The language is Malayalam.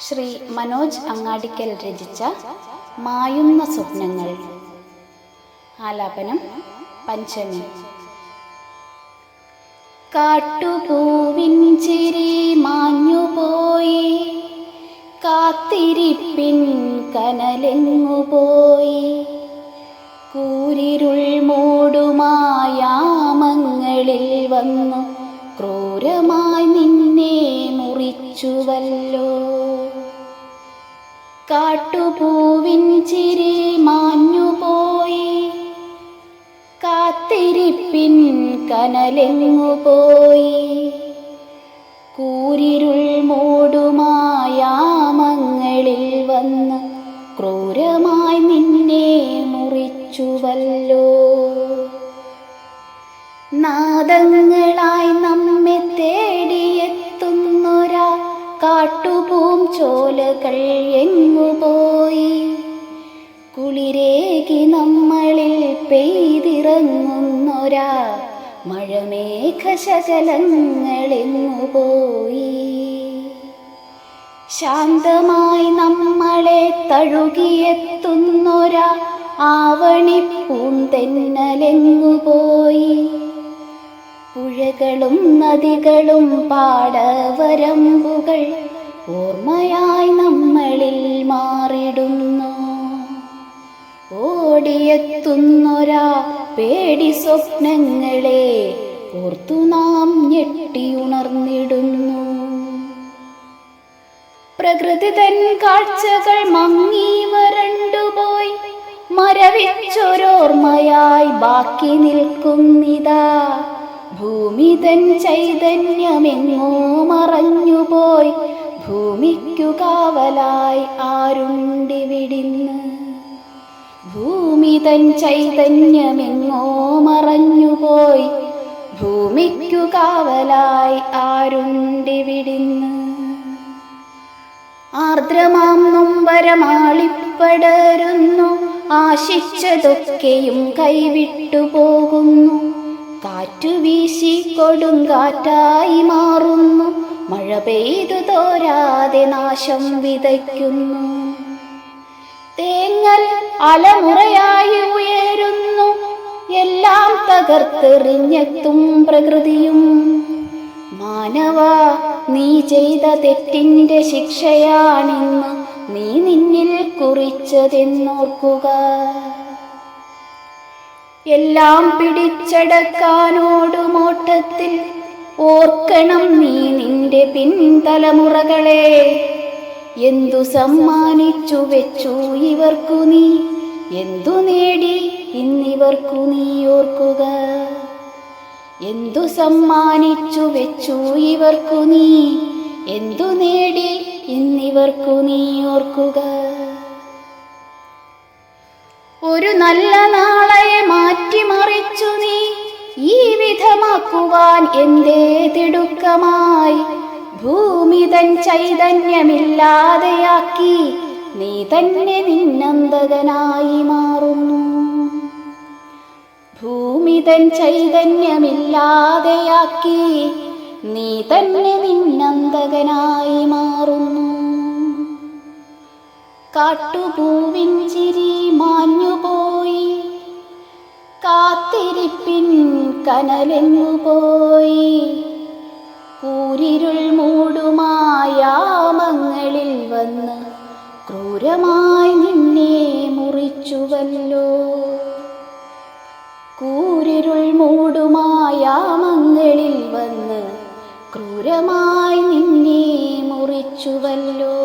ശ്രീ മനോജ് അങ്ങാടിക്കൽ രചിച്ച മായുന്ന സ്വപ്നങ്ങൾ. ആലാപനം പഞ്ചമി. കാട്ടുപൂവിൻ ചിരി മാഞ്ഞുപോയി കാത്തിരിപ്പിൻ കനലെങ്ങുപോയി. കൂരിരുൾ മൂടുമായാമങ്ങളിൽ കാട്ടുപൂവിൻ ചിരി മാഞ്ഞുപോയി. കാത്തിരിപ്പിൻ കനലെങ്ങുപോയി കൂരിരുൾ മൂടുമായാമങ്ങളിൽ വന്ന് ക്രൂരമായി നിന്നെ മുറിച്ചുവല്ലോ. നാദങ്ങളായി നമ്മെ തേടിയെത്തുന്നൊരാ കാട്ടുപൂം ചോലകൾ എങ്ങുപോയി? കുളിരേകി നമ്മളിൽ പെയ്തിറങ്ങുന്നൊരാ മഴമേഘശകലങ്ങളെങ്ങുപോയി? ശാന്തമായി നമ്മളെ തഴുകിയെത്തുന്നൊരാ ആവണിപ്പൂന്തെന്നലെങ്ങുപോയി? പുഴകളും നദികളും പാടവരമ്പുകൾ ഓർമ്മയായി നമ്മളിൽ മാറിടുന്നു. ഓടിയെത്തുന്നൊരാ പേടി സ്വപ്നങ്ങളെ ഓർത്തു നാം ഞെട്ടിയുണർന്നിടുന്നു. പ്രകൃതി തൻ കാഴ്ചകൾ മങ്ങി വരണ്ടുപോയി മരവിച്ചൊരോർമ്മയായി ബാക്കി നിൽക്കുന്നിതാ. ഭൂമി തൻ ചൈതന്യമെങ്ങോ മറഞ്ഞുപോയി. ഭൂമിക്കു കാവലായി ആരുണ്ടിവിടിന്ന്? ഭൂമി തൻ ചൈതന്യമെങ്ങോ മറഞ്ഞുപോയി. ഭൂമിക്കു കാവലായി ആരുണ്ടിവിടിന്ന്? ആർദ്രമാം നൊമ്പരമാളിപ്പടരുന്നു. ആശിച്ചതൊക്കെയും കൈവിട്ടു പോകുന്നു കാറ്റു വീശി കൊടുങ്കാറ്റായി മാറുന്നു. മഴ പെയ്തു തോരാതെ നാശം വിതയ്ക്കുന്നു. തേങ്ങൽ അലമുറയായി ഉയരുന്നു. എല്ലാം തകർത്തെറിഞ്ഞെത്തും പ്രകൃതിയും. മാനവ നീ ചെയ്ത തെറ്റിന്റെ ശിക്ഷയാണിന്ന്. നീ നിന്നിൽ കുറിച്ചതെന്നോർക്കുക. എല്ലാം പിടിച്ചടക്കാനോടുമോട്ടത്തിൽ ഓർക്കണം നീ നിന്റെ പിൻതലമുറകളെ. എന്തു സമ്മാനിച്ചു വെച്ചു ഇവർക്കു നീ? എന്തു നേടി ഇന്നിവർക്കു നീ ഓർക്കുക? എന്തു സമ്മാനിച്ചു വെച്ചു ഇവർക്കു നീ? എന്തു നേടി ഇന്നിവർക്കു നീ ഓർക്കുക? ഒരു നല്ല നാളെ വിധമാക്കുവാൻ എന്തേ തിടുക്കമായി? ഭൂമി തൻ ചൈതന്യമില്ലാതെയാക്കി നീ തന്നെ നിന്നന്തകനായി മാറുന്നു. ഭൂമി തൻ ചൈതന്യമില്ലാതെയാക്കി നീ തന്നെ നിന്നന്തകനായി മാറുന്നു. കാട്ടുപൂവിൻ ചിരി മാഞ്ഞുപോയി. കാത്തിരിപ്പിൻ കനലെങ്ങുപോയി കൂരിരുൾ മൂടുമായാമങ്ങളിൽ വന്ന് ക്രൂരമായി നിന്നെ മുറിച്ചുവല്ലോ. കൂരിരുൾ മൂടുമായാമങ്ങളിൽ വന്ന് ക്രൂരമായി നിന്നെ മുറിച്ചുവല്ലോ.